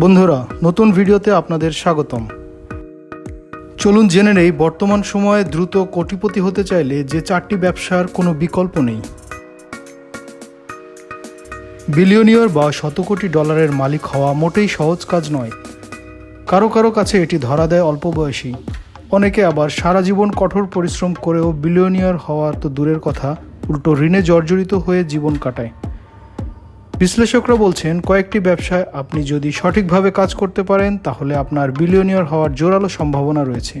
বন্ধুরা, নতুন ভিডিওতে আপনাদের স্বাগতম। চলুন জেনে নেই, বর্তমান সময়ে দ্রুত কোটিপতি হতে চাইলে যে চারটি ব্যবসার কোনো বিকল্প নেই। বিলিয়নিয়র বা শত কোটি ডলারের মালিক হওয়া মোটেই সহজ কাজ নয়। কারও কারও কাছে এটি ধরা দেয় অল্প বয়সী। অনেকে আবার সারা জীবন কঠোর পরিশ্রম করেও বিলিয়নিয়র হওয়া তো দূরের কথা, উল্টো ঋণে জর্জরিত হয়ে জীবন কাটায়। বিশ্লেষকরা বলছেন, কয়েকটি ব্যবসায় আপনি যদি সঠিকভাবে কাজ করতে পারেন, তাহলে আপনার বিলিয়নিয়র হওয়ার জোরালো সম্ভাবনা রয়েছে।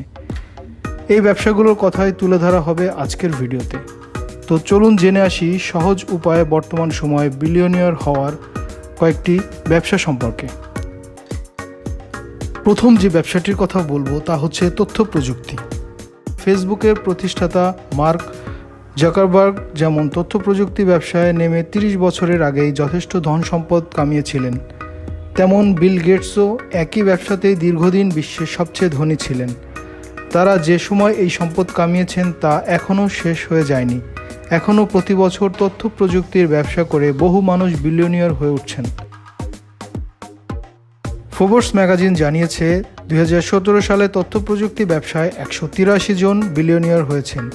এই ব্যবসাগুলোর কথাই তুলে ধরা হবে আজকের ভিডিওতে। তো চলুন জেনে আসি সহজ উপায়ে বর্তমান সময়ে বিলিয়নিয়র হওয়ার কয়েকটি ব্যবসা সম্পর্কে। প্রথম যে ব্যবসাটির কথা বলব, তা হচ্ছে তথ্য প্রযুক্তি। ফেসবুকের প্রতিষ্ঠাতা মার্ক জাকারবার্গ যেমন তথ্য প্রযুক্তি ব্যবসায় নেমে ৩০ বছরের আগেই যথেষ্ট ধন সম্পদ কামিয়েছিলেন, তেমন বিল গেটসও একই ব্যবসাতেই দীর্ঘদিন বিশ্বের সবচেয়ে ধনী ছিলেন। তারা যে সময় এই সম্পদ কামিয়েছেন তা এখনও শেষ হয়ে যায়নি। এখনও প্রতি বছর তথ্য প্রযুক্তির ব্যবসা করে বহু মানুষ বিলিয়নিয়র হয়ে উঠছেন। ফোবর্স ম্যাগাজিন জানিয়েছে, দুই হাজার সতেরো সালে তথ্য প্রযুক্তি ব্যবসায় একশো তিরাশি জন বিলিয়নিয়র হয়েছেন।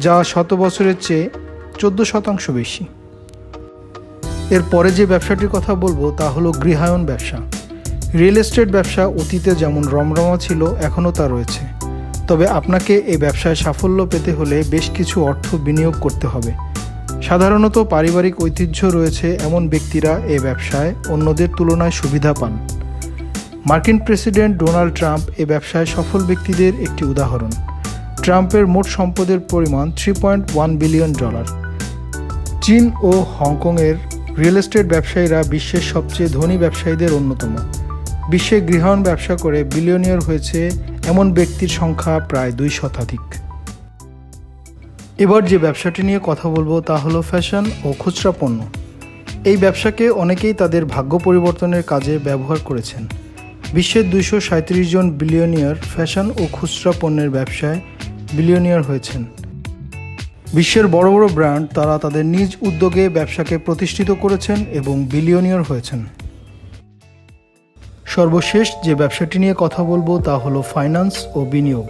যা শত বছরের চেয়ে চোদ্দ শতাংশ বেশি। এর পরে যে ব্যবসাটির কথা বলব তা হলো গৃহায়ন ব্যবসা। রিয়েল এস্টেট ব্যবসা অতীতে যেমন রমরমা ছিল, এখনও তা রয়েছে। তবে আপনাকে এই ব্যবসায় সাফল্য পেতে হলে বেশ কিছু অর্থ বিনিয়োগ করতে হবে। সাধারণত পারিবারিক ঐতিহ্য রয়েছে এমন ব্যক্তিরা এ ব্যবসায় অন্যদের তুলনায় সুবিধা পান। মার্কিন প্রেসিডেন্ট ডোনাল্ড ট্রাম্প এ ব্যবসায় সফল ব্যক্তিদের একটি উদাহরণ। ট্রাম্পের মোট সম্পদের পরিমাণ three point one billion dollar চীন ও হংকংয়ের রিয়েল এস্টেট ব্যবসায়ীরা বিশ্বের সবচেয়ে ধনী ব্যবসায়ীদের অন্যতম। বিশ্বে গৃহায়ণ ব্যবসা করে বিলিয়নিয়র হয়েছে এমন ব্যক্তির সংখ্যা প্রায় দুই শতাধিক। এবার যে ব্যবসাটি নিয়ে কথা বলব তা হলো ফ্যাশন ও খুচরা পণ্য। এই ব্যবসাকে অনেকেই তাদের ভাগ্য পরিবর্তনের কাজে ব্যবহার করেছেন। বিশ্বের দুইশো জন বিলিয়নিয়ার ফ্যাশন ও খুচরা পণ্যের ব্যবসায় বিলিয়নিয়ার হয়েছেন। বিশ্বের বড় বড় ব্র্যান্ড তারা তাদের নিজ উদ্যোগে ব্যবসাকে প্রতিষ্ঠিত করেছেন এবং বিলিয়নিয়ার হয়েছেন। সর্বশেষ যে ব্যবসাটি নিয়ে কথা বলব তা হলো ফাইন্যান্স ও বিনিয়োগ।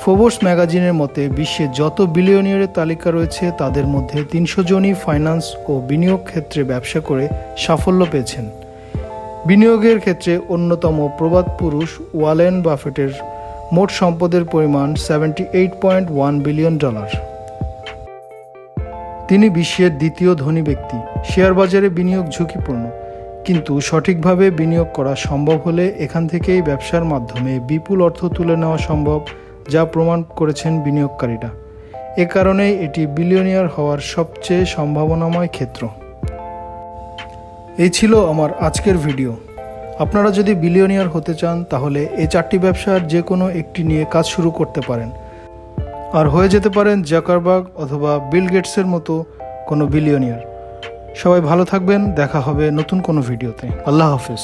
ফোবোর্স ম্যাগাজিনের মতে, বিশ্বে যত বিলিয়নিয়ারের তালিকা রয়েছে, তাদের মধ্যে তিনশো জনই ফাইন্যান্স ও বিনিয়োগ ক্ষেত্রে ব্যবসা করে সাফল্য পেয়েছেন। বিনিয়োগের ক্ষেত্রে অন্যতম প্রবাদ পুরুষ ওয়ালেন বাফেটের মোট সম্পদের পরিমাণ seventy eight point one billion dollar তিনি বিশ্বের দ্বিতীয় ধনী ব্যক্তি। শেয়ার বাজারে বিনিয়োগ ঝুঁকিপূর্ণ। কিন্তু সঠিকভাবে বিনিয়োগ করা সম্ভব হলে এখান থেকেই ব্যবসার মাধ্যমে বিপুল অর্থ তুলে নেওয়া সম্ভব, যা প্রমাণ করেছেন বিনিয়োগকারীরা। এ কারণেই এটি বিলিয়নিয়ার হওয়ার সবচেয়ে সম্ভাবনাময় ক্ষেত্র। এই ছিল আমার আজকের ভিডিও আপনারা যদি বিলিয়নিয়ার হতে চান, তাহলে এই চারটি ব্যবসার যে কোনো একটি নিয়ে কাজ শুরু করতে পারেন। আর হয়ে যেতে পারেন জাকারবাগ অথবা বিল গেটসের মতো কোনো বিলিয়নিয়ার সবাই ভালো থাকবেন, দেখা হবে নতুন কোনো ভিডিওতে। আল্লাহ হাফেজ।